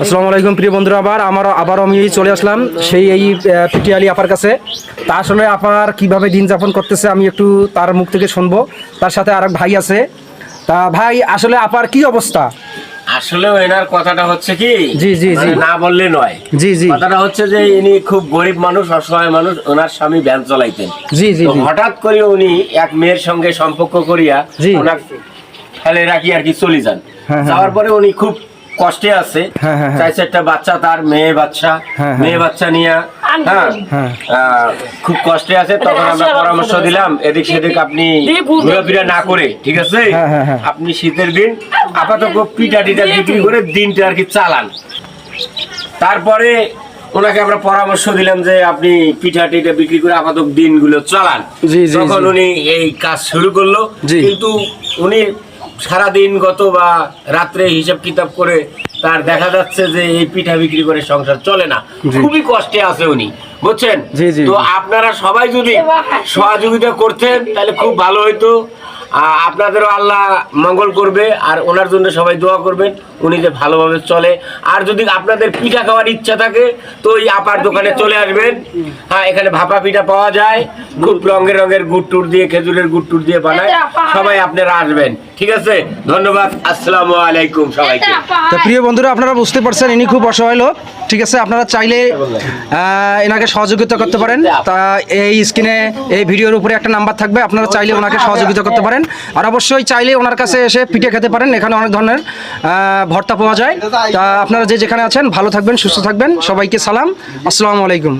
আসসালামু আলাইকুম প্রিয় বন্ধুরা আবার আমার আবার আমি চলে আসলাম সেই এই পিটিয়ালি আপার কাছে। তা আসলে আপার কীভাবে দিন যাপন করতেছে আমি একটু তার মুখ থেকে শুনব। তার সাথে আর ভাই আছে। তা ভাই আসলে আপার কি অবস্থা? আসলে এনার কথাটা হচ্ছে কি? জি, জি, জি। মানে না বললে নয়। জি জি। কথাটা হচ্ছে যে ইনি খুব গরিব মানুষ অসহায় মানুষ ওনার স্বামী ভ্যান চালাইতেন। জি জি হঠাৎ করে উনি এক মেয়ের সঙ্গে সম্পর্ক করিয়া জি। ওনাকে ফেলে রাখি আর কি চলে যান। হ্যাঁ, হ্যাঁ, যাওয়ার পরে উনি খুব কষ্টে আছে। হ্যাঁ, হ্যাঁ, হ্যাঁ। চাইছে একটা বাচ্চা তার মেয়ে বাচ্চা। মেয়ে বাচ্চা নিয়ে খুব কষ্টে আছে। তখন আমরা পরামর্শ দিলাম এদিক সেদিক আপনি ঘোরাফেরা না করে ঠিক আছে। আপনি শীতের দিন আপাতত পিঠা টিটা বিক্রি করে দিনটা আর কি চালান। তারপরে ওনাকে আমরা পরামর্শ দিলাম যে আপনি পিঠা টিটা বিক্রি করে আপাতত দিনগুলো চালান। জি, জি, তখন উনি এই কাজ শুরু করল। কিন্তু উনি সারা দিন গত বা রাত্রে হিসাব কিতাব করে তার দেখা যাচ্ছে যে এই পিঠা বিক্রি করে সংসার চলে না। খুবই কষ্টে আছে উনি বুঝছেন? তো আপনারা সবাই যদি সহযোগিতা করতেন তাহলে খুব ভালো হইতো। আপনাদেরও আল্লাহ মঙ্গল করবে আর ওনার জন্য সবাই দোয়া করবেন। উনি যে ভালোভাবে চলে। আর যদি আপনাদের পিঠা খাওয়ার ইচ্ছা থাকে তো ওই আপার দোকানে চলে আসবেন। হ্যাঁ এখানে ভাপা পিঠা পাওয়া যায়। খুব রঙের রঙের গুড় টুর দিয়ে খেজুরের গুড় টুর দিয়ে বানায়। সবাই আপনারা আসবেন। ঠিক আছে? ধন্যবাদ। আসসালামু আলাইকুম সবাইকে। তো প্রিয় বন্ধুরা আপনারা বুঝতে পারছেন ইনি খুব অসহায় লোক। ঠিক আছে? আপনারা চাইলে এনাকে সহযোগিতা করতে পারেন। তা এই স্ক্রিনে এই ভিডিওর উপরে একটা নাম্বার থাকবে। আপনারা চাইলে ওনাকে সহযোগিতা করতে পারেন। আর অবশ্যই চাইলে ওনার কাছে এসে পিঠে খেতে পারেন, এখানে অনেক ধরনের ভর্তা পাওয়া যায়। তা আপনারা যে যেখানে আছেন, ভালো থাকবেন, সুস্থ থাকবেন। সবাইকে সালাম। আসসালামু আলাইকুম।